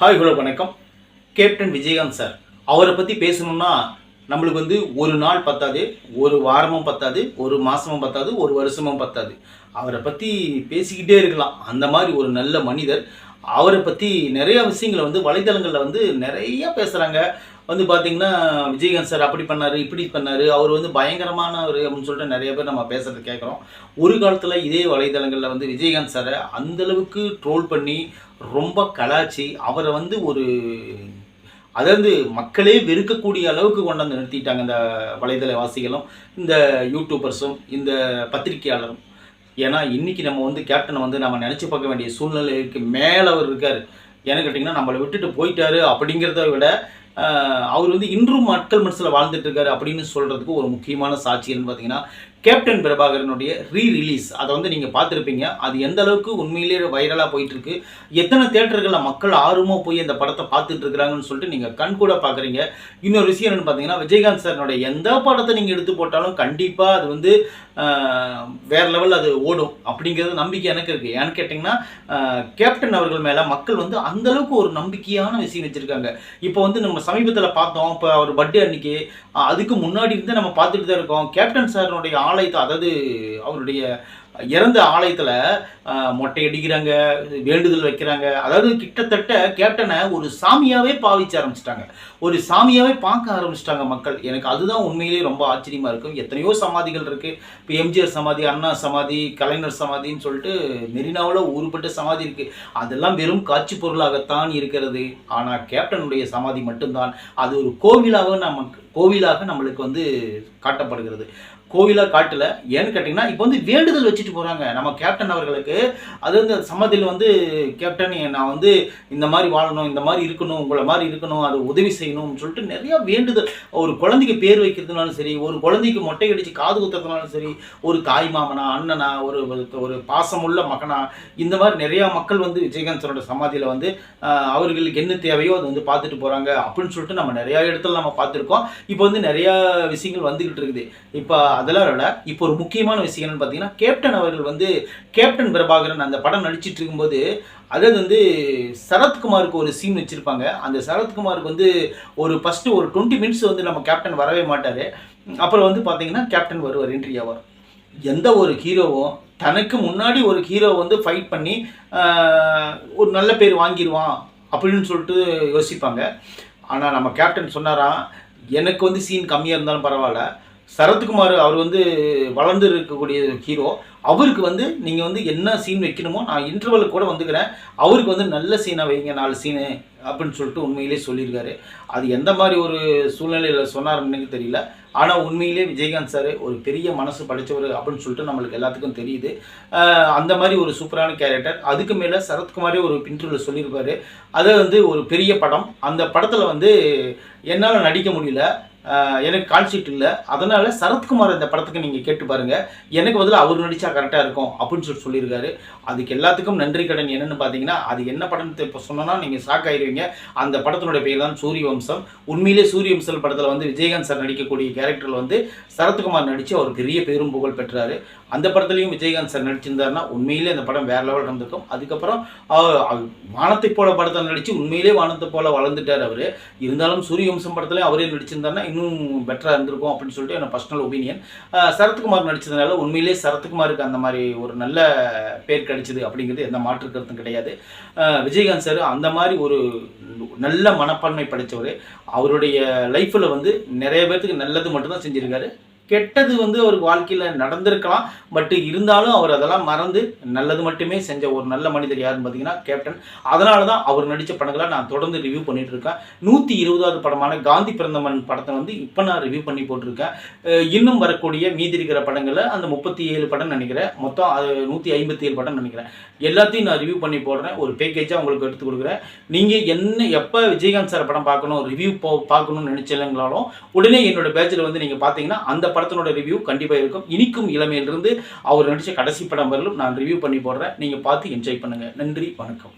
Hi hello வணக்கம். Captain Vijayakanth sir அவரை பற்றி பேசணும்னா நம்மளுக்கு வந்து ஒரு நாள் பத்தாது ஒரு வாரமும் பத்தாது ஒரு மாதமும் பத்தாது ஒரு வருஷமும் பத்தாது. அவரை பற்றி பேசிக்கிட்டே இருக்கலாம். அந்த மாதிரி ஒரு நல்ல மனிதர். அவரை பற்றி நிறைய விஷயங்களை வந்து வலைதளங்களில் வந்து நிறைய பேசுகிறாங்க வந்து பார்த்தீங்கன்னா விஜயகாந்த் சார் அப்படி பண்ணார் இப்படி பண்ணார் அவர் வந்து பயங்கரமானவர் அப்படின்னு சொல்லிட்டு நிறைய பேர் நம்ம பேசுறது கேட்குறோம் ஒரு காலத்தில் இதே வலைதளங்களில் வந்து விஜயகாந்த் சாரை அந்தளவுக்கு ட்ரோல் பண்ணி ரொம்ப கலாச்சி அவரை வந்து ஒரு அதாவது மக்களே வெறுக்கக்கூடிய அளவுக்கு கொண்டு வந்து நிறுத்திட்டாங்க இந்த வலைதள வாசிகளும் இந்த யூடியூபர்ஸும் இந்த பத்திரிகையாளரும். ஏன்னா இன்னைக்கு நம்ம வந்து கேப்டனை வந்து நம்ம நினச்சி பார்க்க வேண்டிய சூழ்நிலைக்கு மேலே அவர் இருக்கார். ஏன்னு கேட்டிங்கன்னா நம்மளை விட்டுட்டு போயிட்டாரு அப்படிங்கிறத விட அவர் வந்து இன்றும் மக்கள் மனசில் வாழ்ந்துட்டு இருக்காரு அப்படின்னு சொல்கிறதுக்கு ஒரு முக்கியமான சாட்சியல்னு பார்த்தீங்கன்னா கேப்டன் பிரபாகரனுடைய ரீ ரிலீஸ் அதை வந்து நீங்கள் பார்த்துருப்பீங்க. அது எந்த அளவுக்கு உண்மையிலேயே வைரலாக போயிட்டு இருக்கு எத்தனை தேட்டர்களில் மக்கள் ஆர்வமாக போய் அந்த படத்தை பார்த்துட்டு இருக்கிறாங்கன்னு சொல்லிட்டு நீங்கள் கண் கூட பார்க்குறீங்க. இன்னொரு விஷயம் என்னன்னு பார்த்தீங்கன்னா விஜயகாந்த் சார்னுடைய எந்த படத்தை நீங்கள் எடுத்து போட்டாலும் கண்டிப்பாக அது வந்து வேற லெவலில் அது ஓடும் அப்படிங்கிறது நம்பிக்கை எனக்கு இருக்குது ஏன்னு கேட்டிங்கன்னா கேப்டன் அவர்கள் மேலே மக்கள் வந்து அந்தளவுக்கு ஒரு நம்பிக்கையான விஷயம் வச்சுருக்காங்க. இப்போ வந்து நம்ம சமீபத்தில் பார்த்தோம். இப்போ அவர் பர்த்டே அன்னைக்கு அதுக்கு முன்னாடி இருந்து நம்ம பார்த்துட்டு தான் இருக்கோம். கேப்டன் சாரினுடைய ஆலயத்தை அதாவது அவருடைய இறந்த ஆலயத்தில் மொட்டை அடிக்கிறாங்க வேண்டுதல் வைக்கிறாங்க. அதாவது கிட்டத்தட்ட கேப்டனை ஒரு சாமியாகவே பாவிச்ச ஆரம்பிச்சிட்டாங்க. ஒரு சாமியாகவே பார்க்க ஆரம்பிச்சிட்டாங்க மக்கள். எனக்கு அதுதான் உண்மையிலேயே ரொம்ப ஆச்சரியமாக இருக்கும் எத்தனையோ சமாதிகள் இருக்குது இப்போ எம்ஜிஆர் சமாதி அண்ணா சமாதி கலைஞர் சமாதின்னு சொல்லிட்டு மெரினாவில் ஊருப்பட்ட சமாதி இருக்குது அதெல்லாம் வெறும் காட்சி பொருளாகத்தான் இருக்கிறது. ஆனால் கேப்டனுடைய சமாதி மட்டும்தான். அது ஒரு கோவிலாக நமக்கு கோவிலாக நம்மளுக்கு வந்து காட்டப்படுகிறது. கோவிலாக காட்டல. ஏன்னு கேட்டிங்கன்னா இப்போ வந்து வேண்டுதல் வச்சுட்டு போகிறாங்க நம்ம கேப்டன் அவர்களுக்கு அது வந்து சமாதியில் வந்து கேப்டன் நான் வந்து இந்த மாதிரி வாழணும் இந்த மாதிரி இருக்கணும் உங்களை மாதிரி இருக்கணும் அது உதவி செய்யணும்னு சொல்லிட்டு நிறையா வேண்டுதல். ஒரு குழந்தைக்கு பேர் வைக்கிறதுனாலும் சரி ஒரு குழந்தைக்கு மொட்டை அடித்து காது குத்துறதுனாலும் சரி ஒரு தாய் மாமனா அண்ணனா ஒரு ஒரு பாசமுள்ள மகனா இந்த மாதிரி நிறையா மக்கள் வந்து விஜயகாந்தரோட சமாதியில் வந்து அவர்களுக்கு என்ன தேவையோ அதை வந்து பார்த்துட்டு போகிறாங்க அப்படின்னு சொல்லிட்டு நம்ம நிறையா இடத்துல நம்ம பார்த்துருக்கோம். இப்போ வந்து நிறையா விஷயங்கள் வந்துக்கிட்டு இருக்குது. இப்போ அதெல்லாம் விட இப்போ ஒரு முக்கியமான விஷயம் என்னன்னு பார்த்தீங்கன்னா கேப்டன் அவர்கள் வந்து கேப்டன் பிரபாகரன் அந்த படம் நடிச்சிட்டு இருக்கும்போது அதாவது வந்து சரத்குமாருக்கு ஒரு சீன் வச்சுருப்பாங்க. அந்த சரத்குமாருக்கு வந்து ஒரு ஃபஸ்ட்டு ஒரு டுவெண்ட்டி மினிட்ஸ் வந்து நம்ம கேப்டன் வரவே மாட்டார். அப்புறம் வந்து பார்த்தீங்கன்னா கேப்டன் வருவார் என்ட்ரி ஆவார். எந்த ஒரு ஹீரோவும் தனக்கு முன்னாடி ஒரு ஹீரோ வந்து ஃபைட் பண்ணி ஒரு நல்ல பேர் வாங்கிடுவான் அப்படின்னு சொல்லிட்டு யோசிப்பாங்க. ஆனால் நம்ம கேப்டன் சொன்னாராம் எனக்கு வந்து சீன் கம்மியாக இருந்தாலும் பரவாயில்ல. சரத்குமார் அவர் வந்து வளர்ந்து இருக்கக்கூடிய ஹீரோ அவருக்கு வந்து நீங்கள் வந்து என்ன சீன் வைக்கணுமோ நான் இன்டர்வலுக்கு கூட வந்துக்கிறேன். அவருக்கு வந்து நல்ல சீனை வைங்க நாலு சீனு அப்படின்னு சொல்லிட்டு உண்மையிலே சொல்லியிருக்காரு. அது எந்த மாதிரி ஒரு சூழ்நிலையில் சொன்னார்னு தெரியல. ஆனால் உண்மையிலே விஜயகாந்த் சார் ஒரு பெரிய மனசு படைச்சவர் அப்படின்னு சொல்லிட்டு நம்மளுக்கு எல்லாத்துக்கும் தெரியுது. அந்த மாதிரி ஒரு சூப்பரான கேரக்டர் அதுக்கு மேலே சரத்குமாரே ஒரு பின்ட்ரில் சொல்லியிருப்பார். அது வந்து ஒரு பெரிய படம். அந்த படத்தில் வந்து என்னால் நடிக்க முடியல. எனக்கு கால்ஷீட் இல்லை. அதனால சரத்குமார் இந்த படத்துக்கு நீங்கள் கேட்டு பாருங்கள் எனக்கு பதில் அவர் நடித்தா கரெக்டாக இருக்கும் அப்படின்னு சொல்லி சொல்லியிருக்காரு. அதுக்கு எல்லாத்துக்கும் நன்றி கடன் என்னென்னு பார்த்தீங்கன்னா அது என்ன படம்னு இப்போ சொன்னோன்னா நீங்கள் ஷாக் ஆயிருவீங்க. அந்த படத்தினுடைய பேர் தான் சூரிய வம்சம் உண்மையிலே சூரிய வம்சம் படத்தில் வந்து விஜயகாந்த் சார் நடிக்கக்கூடிய கேரக்டரில் வந்து சரத்குமார் நடித்து அவர் பெரிய பேரும் புகழ் பெற்றார். அந்த படத்துலையும் விஜயகாந்த் சார் நடிச்சிருந்தாருன்னா உண்மையிலே அந்த படம் வேற லெவல் நடந்திருக்கும் அதுக்கப்புறம் வானத்தை போல படத்தில் நடித்து உண்மையிலே வானத்தை போல வளர்ந்துட்டார் அவர். இருந்தாலும் சூரிய வம்சம் படத்துலையும் அவரே நடிச்சிருந்தாருன்னா இன்னும் பெட்டராக இருந்திருக்கும் அப்படின்னு சொல்லிட்டு என்னோட பர்சனல் ஒப்பீனியன் சரத்குமார் நடிச்சதுனால உண்மையிலே சரத்குமாருக்கு அந்த மாதிரி ஒரு நல்ல பேர் கிடைச்சிது அப்படிங்கிறது எந்த மாற்று கருத்தும் கிடையாது. விஜயகாந்த் சார் அந்த மாதிரி ஒரு நல்ல மனப்பான்மை படைத்தவர் அவருடைய லைஃப்பில் வந்து நிறைய பேர்த்துக்கு நல்லது மட்டும்தான் செஞ்சிருக்காரு. கெட்டது வந்து அவருக்கு வாழ்க்கையில் நடந்திருக்கலாம். பட் இருந்தாலும் அவர் அதெல்லாம் மறந்து நல்லது மட்டுமே செஞ்ச ஒரு நல்ல மனிதர் யாருன்னு பார்த்தீங்கன்னா கேப்டன். அதனால தான் அவர் நடித்த படங்களை நான் தொடர்ந்து ரிவ்யூ பண்ணிட்டு இருக்கேன் நூற்றி இருபதாவது படமான காந்தி பிறந்தமன் படத்தை வந்து இப்போ நான் ரிவ்யூ பண்ணி போட்டிருக்கேன். இன்னும் வரக்கூடிய மீதி இருக்கிற படங்களை அந்த முப்பத்தி ஏழு படம் நினைக்கிறேன். மொத்தம் அது நூற்றி ஐம்பத்தி ஏழு படம் நினைக்கிறேன். எல்லாத்தையும் நான் ரிவ்யூ பண்ணி போடுறேன். ஒரு பேக்கேஜாக உங்களுக்கு எடுத்து கொடுக்குறேன். நீங்கள் என்ன எப்போ விஜயகாந்த் சார் படம் பார்க்கணும் ரிவ்யூ போ பார்க்கணும்னு நினைச்சலங்களாலும் உடனே என்னோட பேட்சில் வந்து நீங்கள் பார்த்தீங்கன்னா அந்த படத்தினோட ரிவ்யூ கண்டிப்பாக இருக்கும். இனிக்கும் இளமையிலிருந்து அவர் நடித்த கடைசி படம் வரலும் நான் ரிவ்யூ பண்ணி போடுறேன். நீங்கள் பார்த்து என்ஜாய் பண்ணுங்கள் நன்றி வணக்கம்.